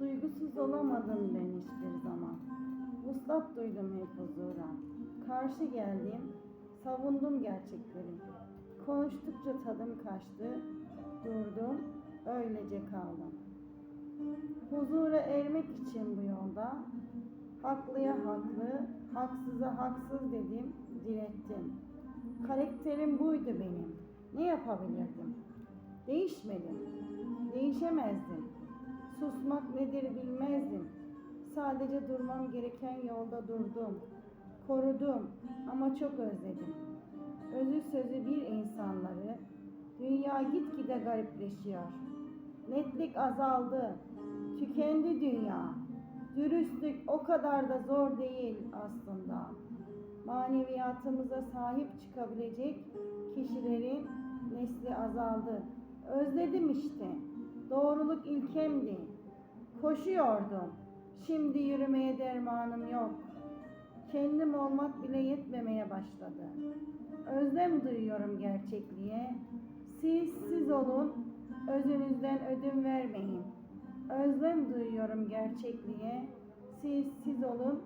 Duygusuz olamadım ben hiçbir zaman. Vuslat duydum hep huzura. Karşı geldim, savundum gerçekleri. Konuştukça tadım kaçtı, durdum, öylece kaldım. Huzura ermek için bu yolda, haklıya haklı, haksıza haksız dedim, direttim. Karakterim buydu benim. Ne yapabilirdim? Değişmedim. Değişemezdim. Susmak nedir bilmezdim. Sadece durmam gereken yolda durdum. Korudum ama çok özledim. Özü sözü bir insanları, dünya gitgide garipleşiyor. Netlik azaldı, tükendi dünya. Dürüstlük o kadar da zor değil aslında. Maneviyatımıza sahip çıkabilecek kişilerin nesli azaldı. Özledim işte. Doğruluk ilkemdi. Koşuyordum. Şimdi yürümeye dermanım yok. Kendim olmak bile yetmemeye başladı. Özlem duyuyorum gerçekliğe. Siz siz olun, özünüzden ödün vermeyin. Özlem duyuyorum gerçekliğe. Siz siz olun.